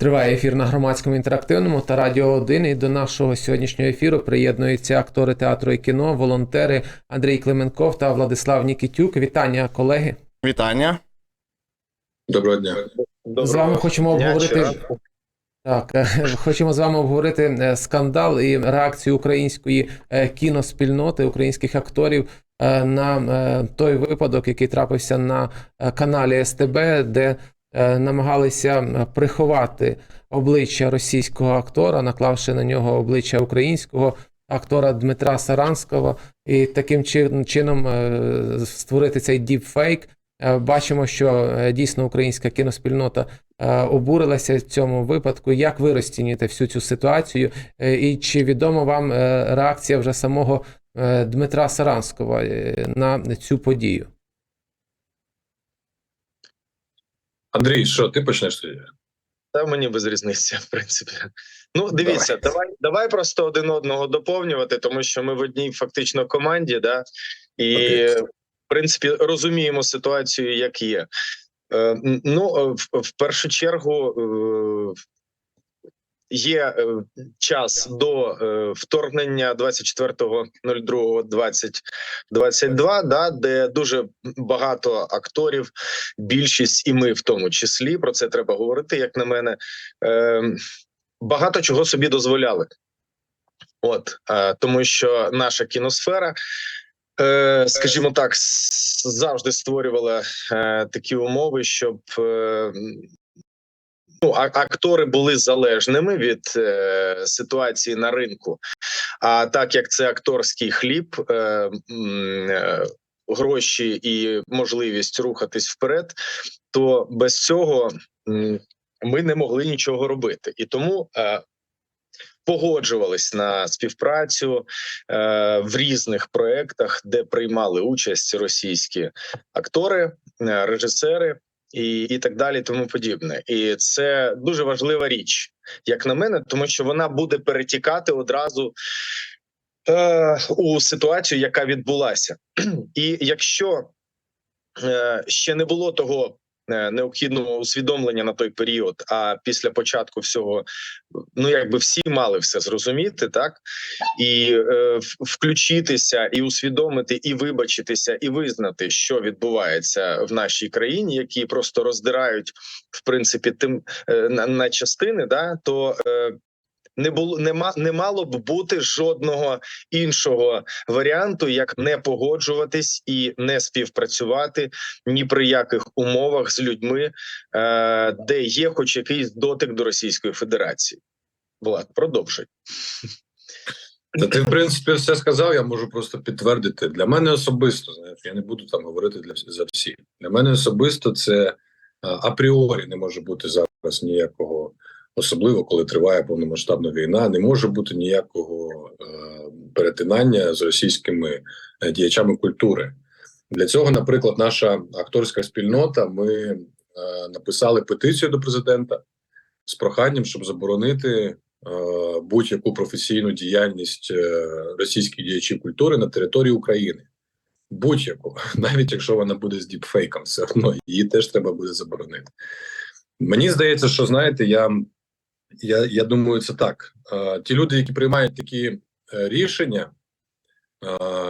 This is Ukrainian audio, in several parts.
Триває ефір на громадському інтерактивному та радіо 1. І до нашого сьогоднішнього ефіру приєднуються актори театру і кіно, волонтери Андрій Клименков та Владислав Нікітюк. Вітання, колеги. Вітання. Доброго дня. з вами хочемо дня, обговорити. Так, е, хочемо з вами обговорити е, скандал і реакцію української е, кіноспільноти, українських акторів на той випадок, який трапився на каналі СТБ, де намагалися приховати обличчя російського актора, наклавши на нього обличчя українського актора Дмитра Саранського, і таким чин- чином створити цей діпфейк. Е, Бачимо, що е, дійсно українська кіноспільнота е, обурилася в цьому випадку. Як ви розцінюєте всю цю ситуацію? І чи відома вам реакція вже самого Дмитра Саранського на цю подію? Андрій, що ти почнеш тоді? Та мені без різниці, в принципі. Ну, дивіться, давай. давай просто один одного доповнювати, тому що ми в одній фактично команді, да, і. Принципі розуміємо ситуацію, як є. Е, ну, е, в, першу чергу. Е, Є час до вторгнення 24.02.2022, да, де дуже багато акторів, більшість і ми в тому числі про це треба говорити, як на мене. Багато чого собі дозволяли. От тому, що наша кіносфера, скажімо так, завжди створювала е, такі умови, щоб е, ну, актори були залежними від е, ситуації на ринку. А так як це акторський хліб, е, е, гроші і можливість рухатись вперед, то без цього ми не могли нічого робити. І тому е, погоджувались на співпрацю е, в різних проєктах, де приймали участь російські актори, е, режисери. І, і так далі, тому подібне, і це дуже важлива річ, як на мене, тому що вона буде перетікати одразу е, у ситуацію, яка відбулася. І якщо е, ще не було того необхідного усвідомлення на той період, а після початку всього, ну якби всі мали все зрозуміти, так і е, включитися, і усвідомити, і вибачитися, і визнати, що відбувається в нашій країні, які просто роздирають в принципі тим е, на, на частини, да то. Е, не було нема не мало б бути жодного іншого варіанту, як не погоджуватись і не співпрацювати ні при яких умовах з людьми, е, де є хоч якийсь дотик до Російської Федерації. Влад, продовжуй. Та ти, в принципі, все сказав, я можу просто підтвердити. Для мене особисто, знаєш, я не буду там говорити для за всіх. Для мене особисто це апріорі не може бути зараз ніякого, особливо коли триває повномасштабна війна, не може бути ніякого е, перетинання з російськими е, діячами культури. Для цього, наприклад, наша акторська спільнота. Ми е, написали петицію до президента з проханням, щоб заборонити будь-яку професійну діяльність російських діячів культури на території України. Будь-яку, навіть якщо вона буде з діпфейком, все одно її теж треба буде заборонити. Мені здається, що знаєте, я, я, я думаю, це так. Ті люди, які приймають такі е, рішення,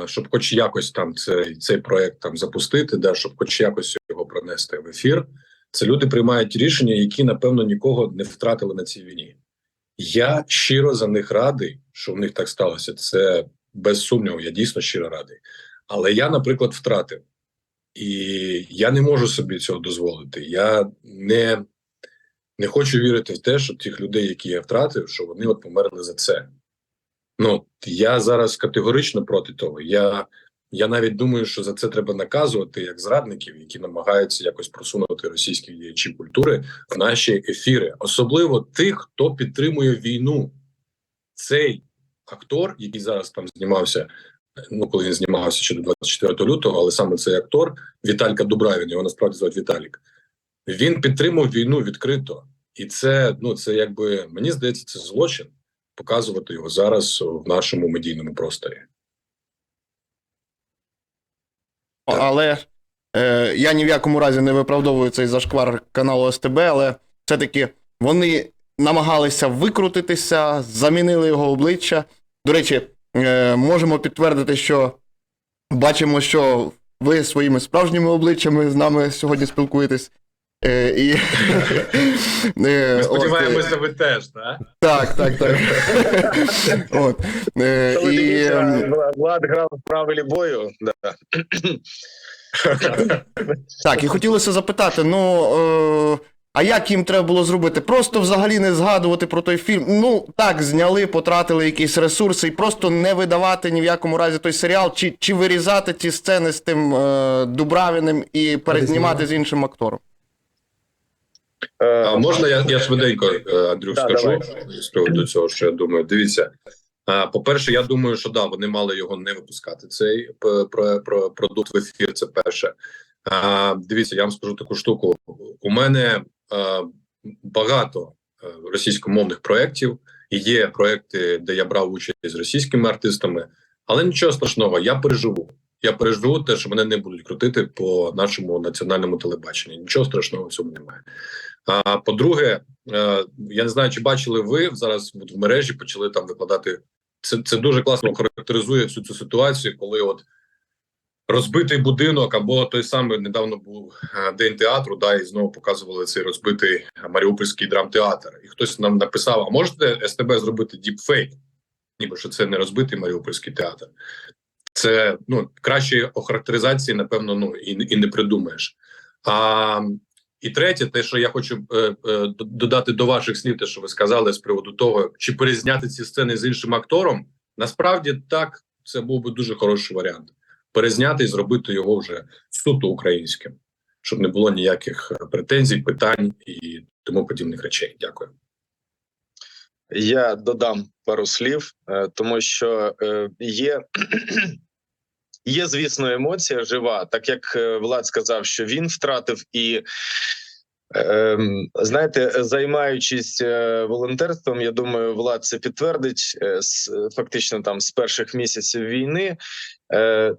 щоб хоч якось там цей, цей проект там запустити, да, щоб хоч якось його пронести в ефір, це люди приймають рішення, які напевно нікого не втратили на цій війні. Я щиро за них радий, що в них так сталося. Це без сумніву, я дійсно щиро радий. Але я, наприклад, втратив, і я не можу собі цього дозволити. Я не, не хочу вірити в те, що тих людей, які я втратив, що вони от померли за це. Ну я зараз категорично проти того. Я я навіть думаю, що за це треба наказувати як зрадників, які намагаються якось просунути російських діячів культури в наші ефіри, особливо тих, хто підтримує війну. Цей актор, який зараз там знімався, ну коли він знімався ще до 24 лютого, але саме цей актор Віталька Дубравін, його насправді звати Віталік. Він підтримав війну відкрито, і це ну це якби мені здається, це злочин показувати його зараз в нашому медійному просторі. Але Е, я ні в якому разі не виправдовую цей зашквар каналу СТБ, але все-таки вони намагалися викрутитися, замінили його обличчя. До речі, е, можемо підтвердити, що бачимо, що ви своїми справжніми обличчями з нами сьогодні спілкуєтесь. Е, і, е, Ми е, сподіваємося, ви теж, так? Так, так, так. От. Е, і, Влад- грав в правилі бою, да. Так, і хотілося запитати: ну. Е, а як їм треба було зробити? Просто взагалі не згадувати про той фільм. Ну, так, зняли, потратили якісь ресурси і просто не видавати ні в якому разі той серіал, чи, чи вирізати ті сцени з тим е, Дубравіним і перезнімати з іншим актором. Е, А можна я, я швиденько, е, Андрюх, Да, скажу давай. з приводу цього, що я думаю. Дивіться, а, по-перше, я думаю, що да, вони мали його не випускати. Цей про, про продукт в ефір. Це перше. А, дивіться, я вам скажу таку штуку. У мене а, багато е, російськомовних проєктів. і Є проекти, де я брав участь з російськими артистами, але нічого страшного, я переживу. Я переживу те, що мене не будуть крутити по нашому національному телебаченню. Нічого страшного в цьому немає. А по-друге, е, я не знаю, чи бачили ви зараз в мережі почали там викладати. Це, це дуже класно характеризує всю цю ситуацію, коли от розбитий будинок або той самий недавно був е, день театру, да, і знову показували цей розбитий Маріупольський драмтеатр. І хтось нам написав: а можете СТБ зробити діпфейк? Ніби що це не розбитий Маріупольський театр. Це ну кращої охарактеризації, напевно, ну і, і не придумаєш. А і третє, те, що я хочу е, е, додати до ваших слів, те, що ви сказали з приводу того, чи перезняти ці сцени з іншим актором, насправді так, це був би дуже хороший варіант. Перезняти і зробити його вже суто українським, щоб не було ніяких е, претензій, питань і тому подібних речей. Дякую. Я додам пару слів, е, тому що е, є, є, звісно, емоція жива, так як е, Влад сказав, що він втратив і. ем, Знаєте, займаючись е, волонтерством, я думаю, Влад це підтвердить е, фактично там з перших місяців війни.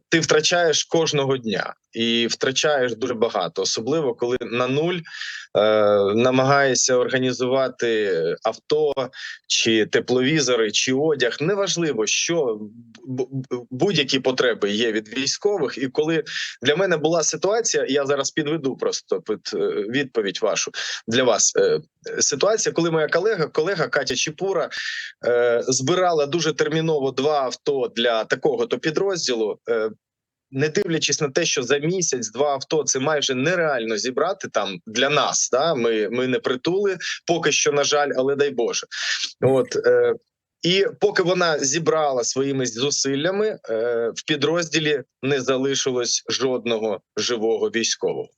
Ти втрачаєш кожного дня і втрачаєш дуже багато, особливо коли на нуль е, намагаєшся організувати авто, чи тепловізори, чи одяг. Неважливо, що будь-які потреби є від військових. І коли для мене була ситуація, я зараз підведу просто під е, відповідь вашу для вас. Е, Ситуація, коли моя колега, колега Катя Чіпура е, збирала дуже терміново два авто для такого то підрозділу. Е, не дивлячись на те, що за місяць два авто це майже нереально зібрати там для нас. Да? Ми, ми не притули поки що, на жаль, але дай Боже. От е, і поки вона зібрала своїми зусиллями, е, в підрозділі не залишилось жодного живого військового.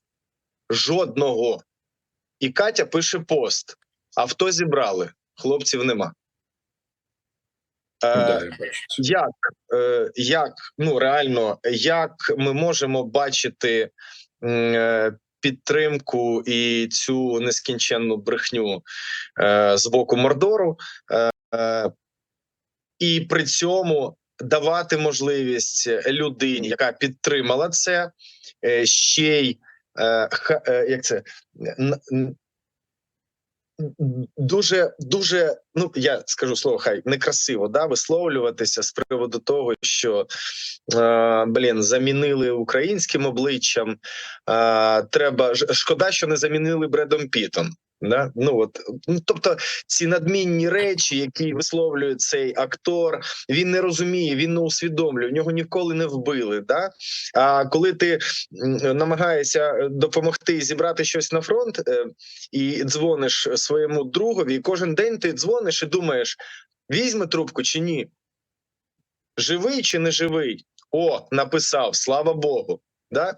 Жодного. І Катя пише пост: авто зібрали, хлопців нема. Е, Да, я бачу. як, е, як ну реально, як ми можемо бачити е, підтримку і цю нескінченну брехню е, з боку Мордору, і при цьому давати можливість людині, яка підтримала це, е, ще й е, е, як це дуже дуже ну я скажу слово хай некрасиво да висловлюватися з приводу того, що е, блін замінили українським обличчям. Е, треба шкода, що не замінили Бредом Пітом. Да? Ну от ну, тобто ці надмінні речі, які висловлює цей актор, він не розуміє, він не усвідомлює. Нього ніколи не вбили. Да? А коли ти намагаєшся допомогти зібрати щось на фронт е, і дзвониш своєму другові, і кожен день ти дзвониш і думаєш: візьме трубку чи ні? Живий чи не живий? О, написав, слава Богу. Да?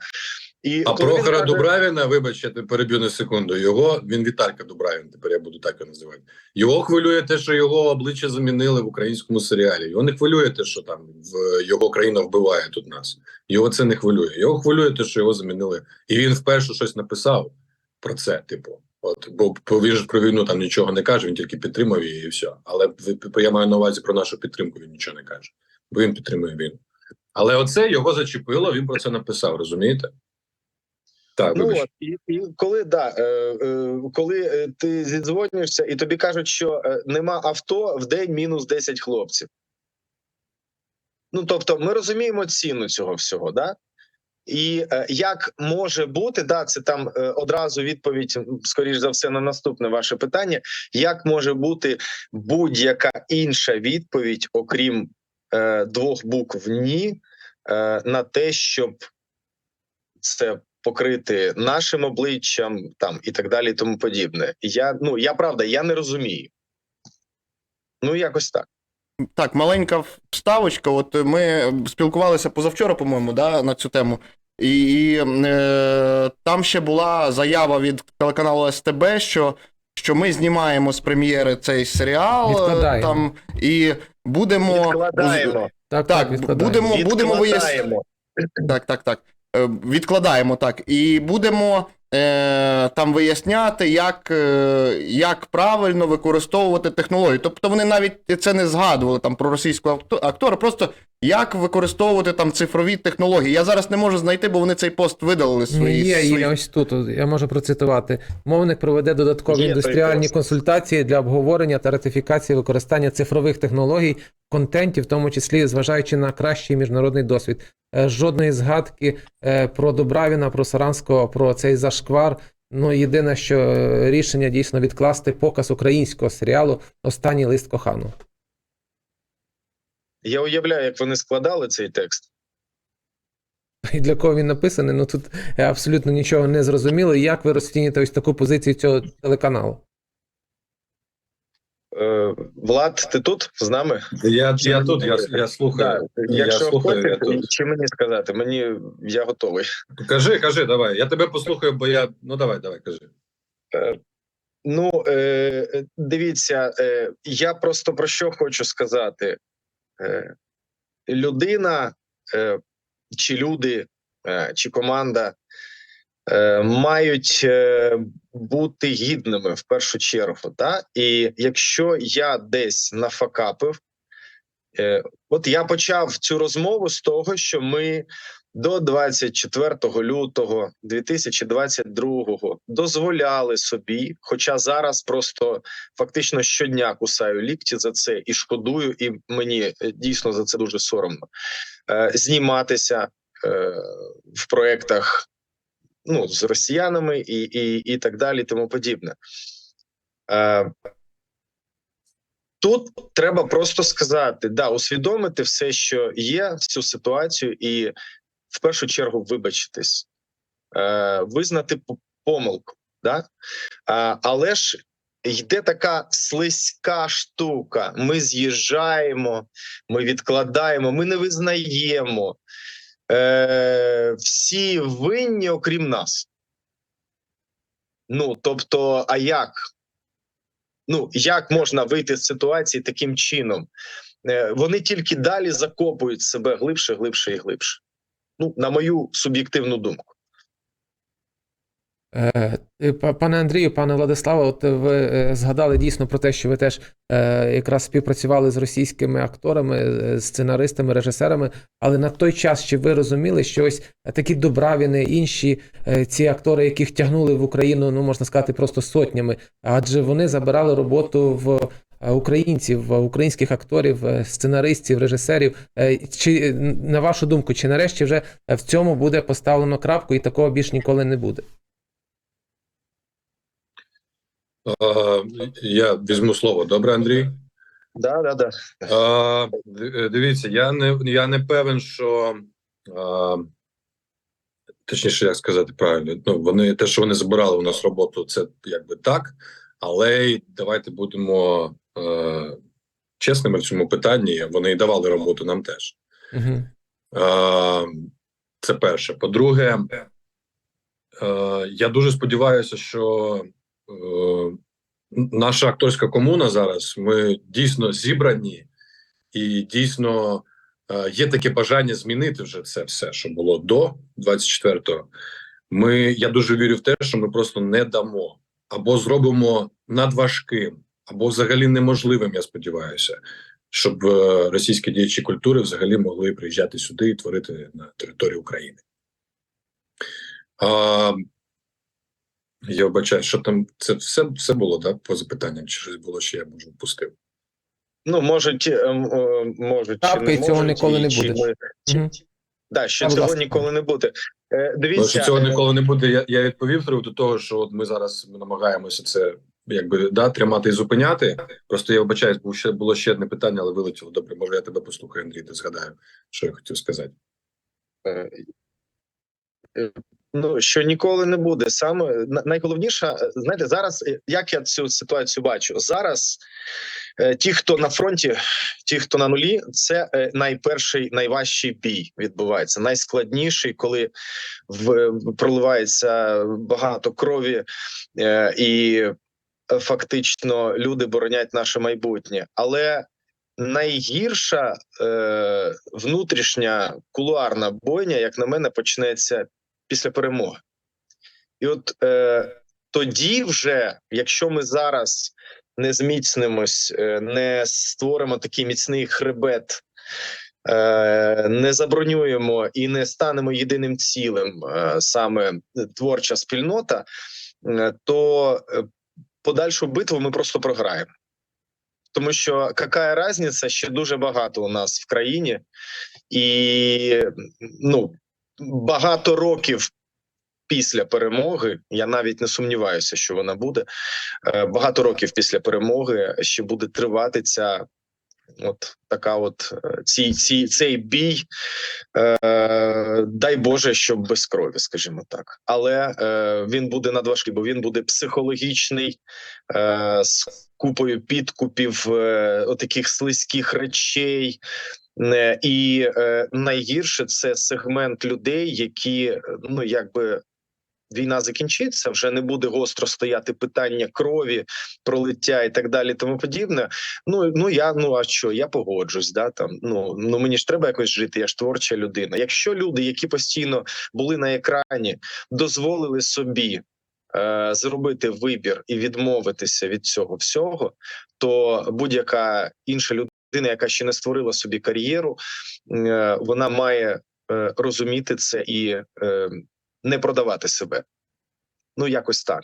І А Прохора каже- Дубравіна, вибач, я тебе переб'ю на секунду. Його він Віталька Дубравін. Тепер я буду так його називати. Його хвилює те, що його обличчя замінили в українському серіалі. Його не хвилює те, що там в його країна вбиває тут нас. Його це не хвилює. Його хвилює те, що його замінили, і він вперше щось написав про це. Типу, от бо бо він ж про війну там нічого не каже. Він тільки підтримав її і все. Але я маю на увазі про нашу підтримку. Він нічого не каже, бо він підтримує війну. Але оце його зачепило. Він про це написав. Розумієте? Так, Ну от і, і коли да, е, е, коли е, ти зідзвонюєшся, і тобі кажуть, що е, нема авто в день мінус 10 хлопців. Ну тобто, ми розуміємо ціну цього всього, да? І е, як може бути, да, це там е, одразу відповідь, скоріш за все, на наступне ваше питання. Як може бути будь-яка інша відповідь, окрім е, двох букв ні, е, на те, щоб це покрити нашим обличчям, там і так далі, і тому подібне. Я ну я правда, я не розумію. Ну, якось так. Так, маленька вставочка. От ми спілкувалися позавчора, по-моєму, да, на цю тему. І, і е, там ще була заява від телеканалу СТБ, що, що ми знімаємо з прем'єри цей серіал. Відкладаємо. Там, і будемо. Відкладаємо. Так, Так, відкладаємо. будемо, будемо виясняти. Так, так, так. Е, Відкладаємо так. І будемо е, там виясняти, як, е, як правильно використовувати технології. Тобто вони навіть це не згадували там про російського актора, просто як використовувати там цифрові технології. Я зараз не можу знайти, бо вони цей пост видалили свої. є, свої... є ось тут. Я можу процитувати. Мовник проведе додаткові Є індустріальні консультації для обговорення та ратифікації використання цифрових технологій в контенті, в тому числі зважаючи на кращий міжнародний досвід. Е, Жодної згадки е, про Дубравіна, про Саранського, про цей зашквар. Ну, єдине, що е, рішення дійсно відкласти показ українського серіалу Останній лист кохану. Я уявляю, як вони складали цей текст. І для кого він написаний, ну тут е, абсолютно нічого не зрозуміло. Як ви розцінюєте ось таку позицію цього телеканалу? Е, Влад, ти тут з нами? Я, Чи я мені тут, я, я слухаю. Да. Я Якщо слухаю, я тут. чи мені сказати? Мені я готовий. Кажи, кажи, давай. Я тебе послухаю, бо я. Ну давай, давай, кажи. Ну, е, дивіться, е, я просто про що хочу сказати. Е, людина е, чи люди, е, чи команда мають бути гідними в першу чергу. Та? І якщо я десь нафакапив, от я почав цю розмову з того, що ми до 24 лютого 2022 дозволяли собі, хоча зараз просто фактично щодня кусаю лікті за це і шкодую, і мені е, дійсно за це дуже соромно е, зніматися е, в проектах ну, з росіянами і, і, і так далі, тому подібне. Тут треба просто сказати, да, усвідомити все, що є, всю ситуацію, і в першу чергу вибачитись, е, визнати помилку. Да? Але ж йде така слизька штука. Ми з'їжджаємо, ми відкладаємо, ми не визнаємо. Е, всі винні, окрім нас. Ну, тобто, а як? Ну, як можна вийти з ситуації таким чином? Е, вони тільки далі закопують себе глибше, глибше і глибше. Ну, на мою суб'єктивну думку. Е, е, па- Пане Андрію, пане Владиславе, от ви е, згадали дійсно про те, що ви теж якраз співпрацювали з російськими акторами, сценаристами, режисерами. Але на той час чи ви розуміли, що ось такі Добравіни, інші е, ці актори, яких тягнули в Україну, ну можна сказати, просто сотнями, адже вони забирали роботу в. Е, Українців, українських акторів, е, сценаристів, режисерів. Е, Чи е, на вашу думку, чи нарешті вже в цьому буде поставлено крапку і такого більш ніколи не буде? Е, я візьму слово. Добре, Андрій? Да, да, да. Е, дивіться, я не, я не певен, що. Е, точніше, як сказати правильно, ну, вони, те, що вони забирали у нас роботу, це якби так. Але давайте будемо е, чесними в цьому питанні. Вони й давали роботу нам теж. Угу. Е, Це перше. По-друге, е, я дуже сподіваюся, що е, наша акторська комуна зараз ми дійсно зібрані, і дійсно е, є таке бажання змінити вже це все, що було до 24-го. Ми, я дуже вірю в те, що ми просто не дамо або зробимо надважким, або взагалі неможливим, я сподіваюся, щоб е, російські діячі культури взагалі могли приїжджати сюди і творити на території України. А, Я вбачаю, що там це все, все було, да, по запитанням, чи щось було, ще я може впустив. Ну, можуть, е, е, можуть чи не цього можуть, ніколи і не буде. ми- Мгм. Да, що цього ласка. ніколи не буде. Дивіться, що цього ніколи не буде. Я, я відповів приводу того, що от ми зараз намагаємося це якби да, тримати і зупиняти. Просто я вибачаюсь, бо ще було ще одне питання, але вилетіло. Добре, може я тебе послухаю, Андрій, ти згадаю, що я хотів сказати. е, е, Ну, що ніколи не буде. Саме найголовніше, знаєте, зараз е, як я цю ситуацію бачу? Зараз ті, хто на фронті, ті, хто на нулі, це найперший, найважчий бій відбувається, найскладніший, коли в, проливається багато крові, і фактично люди боронять наше майбутнє. Але найгірша е, внутрішня кулуарна бойня, як на мене, почнеться після перемоги. І от е, тоді, вже, якщо ми зараз не зміцнимось, е, не створимо такий міцний хребет, е, не забронюємо і не станемо єдиним цілим, е, саме творча спільнота, то подальшу битву ми просто програємо. Тому що яка різниця, ще дуже багато у нас в країні, і ну багато років після перемоги. Я навіть не сумніваюся, що вона буде. е, Багато років після перемоги ще буде тривати ця. От така, от е, ці, ці, цей бій, е, дай Боже, щоб без крові, скажімо так. Але е, він буде надважкий, бо він буде психологічний, е, з купою підкупів, е, отаких слизьких речей. Е, І е, найгірше це сегмент людей, які ну якби. Війна закінчиться, вже не буде гостро стояти питання крові, пролиття і так далі, тому подібне. Ну ну я ну а що я погоджусь, да там ну ну мені ж треба якось жити. Я ж творча людина. Якщо люди, які постійно були на екрані, дозволили собі е, зробити вибір і відмовитися від цього всього, то будь-яка інша людина, яка ще не створила собі кар'єру, е, вона має е, розуміти це і не продавати себе. Ну якось так.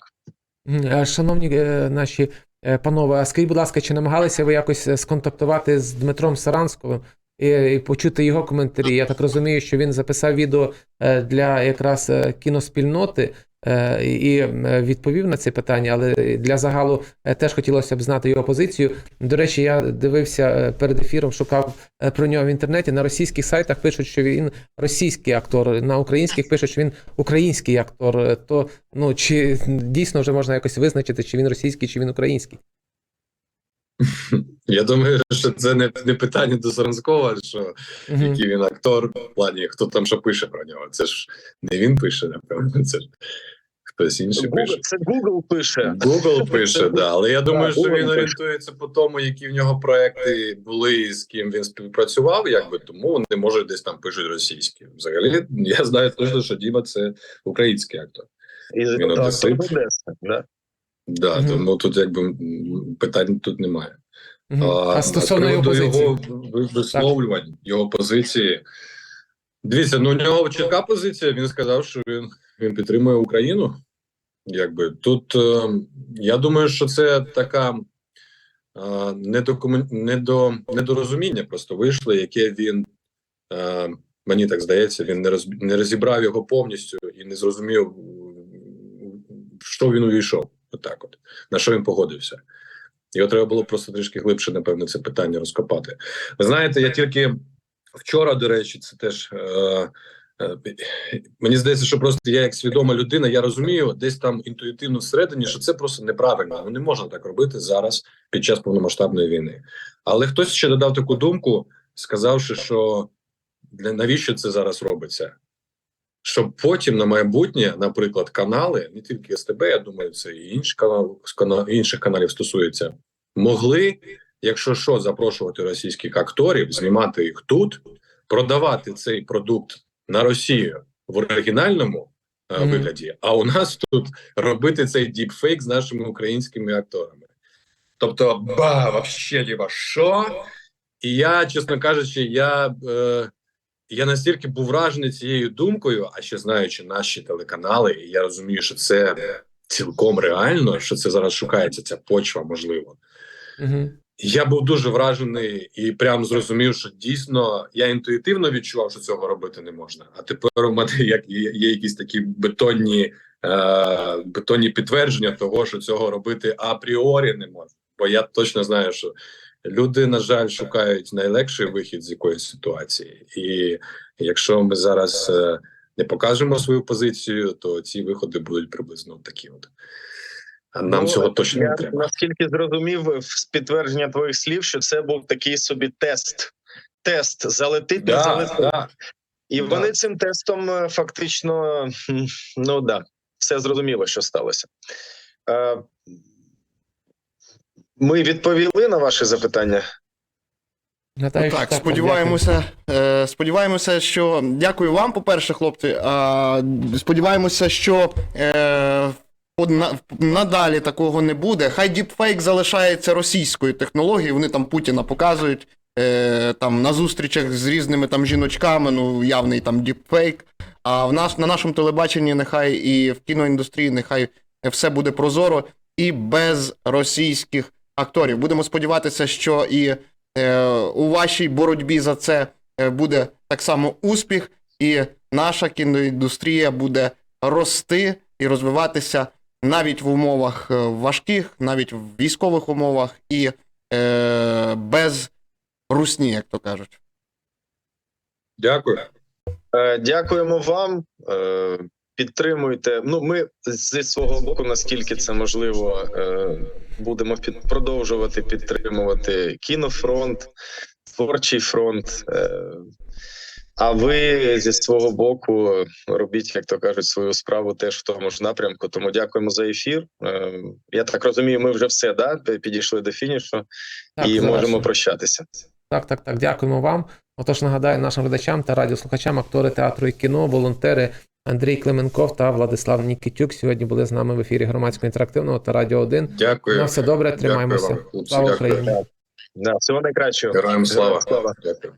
Е, Шановні е, наші е, панове, а скажіть, будь ласка, чи намагалися ви якось сконтактувати з Дмитром Сарансковим і, і почути його коментарі? Я так розумію, що він записав відео е, для якраз е, кіноспільноти е, і відповів на це питання, але для загалу теж хотілося б знати його позицію. До речі, я дивився перед ефіром, шукав про нього в інтернеті. На російських сайтах пишуть, що він російський актор, на українських пишуть, що він український актор. То ну чи дійсно вже можна якось визначити, чи він російський, чи він український? Я думаю, що це не, не питання до Саранського, що Мгм. який він актор, в плані хто там що пише про нього. Це ж не він пише, напевно, це ж хтось інший пише. Це Google пише. Google пише, да, але я думаю, що Google він пише. орієнтується по тому, які в нього проекти були і з ким він співпрацював, якби тому вони може десь там пишуть російські. Взагалі, я знаю точно, що Діма це український актор. І Він одесит. Одеси, да. Да, Мгм. тому тут якби питань тут немає. Мгм. А стосовно його позиції? його ви- висловлювань, його позиції. Дивіться, ну у нього чітка позиція. Він сказав, що він, він підтримує Україну. Якби тут е, я думаю, що це така е, недокумен... недо... недорозуміння просто вийшло, яке він е, мені так здається, він не роз... не розібрав його повністю і не зрозумів, що він увійшов. Отак, от на що він погодився. Його треба було просто трішки глибше, напевно, це питання розкопати. Ви знаєте, я тільки вчора, до речі, це теж е, е, мені здається, що просто я як свідома людина, я розумію десь там інтуїтивно всередині, що це просто неправильно. Ну не можна так робити зараз під час повномасштабної війни. Але хтось ще додав таку думку, сказавши, що для навіщо це зараз робиться? Щоб потім на майбутнє, наприклад, канали, не тільки СТБ, я думаю, це і інші канал, з кана- інших каналів стосується, могли, якщо що, запрошувати російських акторів, знімати їх тут, продавати цей продукт на Росію в оригінальному Мгм. вигляді, а у нас тут робити цей діпфейк з нашими українськими акторами. Тобто, ба, вообще, типа, що? І я, чесно кажучи, я. Е, я настільки був вражений цією думкою, а ще знаючи наші телеканали, і я розумію, що це, цілком реально, що це зараз шукається ця почва, можливо. Угу. Я був дуже вражений і прям зрозумів, що дійсно я інтуїтивно відчував, що цього робити не можна. А тепер у мене як є, є якісь такі бетонні, е, бетонні підтвердження того, що цього робити апріорі не можна. Бо я точно знаю, що люди, на жаль, шукають найлегший вихід з якоїсь ситуації, і якщо ми зараз е, не покажемо свою позицію, то ці виходи будуть приблизно такі. От нам Ну, цього точно я не треба. наскільки зрозумів з підтвердження твоїх слів, що це був такий собі тест. Тест залетить, не Да, залетить. да. І Да. вони цим тестом е, фактично, ну да, все зрозуміло, що сталося. Е, Ми відповіли на ваші запитання. Гадаю, що так, дякую. сподіваємося, е, сподіваємося, що дякую вам, по-перше, хлопці. А, сподіваємося, що е, надалі такого не буде. Хай діпфейк залишається російською технологією. Вони там Путіна показують е, там на зустрічах з різними там жіночками, ну явний там діпфейк. А в нас на нашому телебаченні нехай і в кіноіндустрії нехай все буде прозоро і без російських акторів. Будемо сподіватися, що і е, у вашій боротьбі за це е, буде так само успіх, і наша кіноіндустрія буде рости і розвиватися навіть в умовах е, важких, навіть в військових умовах і е, без русні, як то кажуть. Дякую. Е, Дякуємо вам. Підтримуйте. Ну, ми зі свого боку, наскільки це можливо, е, будемо під, продовжувати підтримувати кінофронт, творчий фронт. Е, А ви зі свого боку робіть, як то кажуть, свою справу теж в тому ж напрямку. Тому дякуємо за ефір. Е, Я так розумію, ми вже все да підійшли до фінішу Так, і можемо прощатися. Так, так, так. Дякуємо вам. Отож, нагадаю нашим глядачам та радіослухачам, актори театру і кіно, волонтери Андрій Клименков та Владислав Нікітюк сьогодні були з нами в ефірі громадського інтерактивного та Радіо 1. Дякую. На все добре, Дякую вам, хлопці. Слава Дякую. Україні! Да, всього найкращого. Героям слава. Слава. Дякую.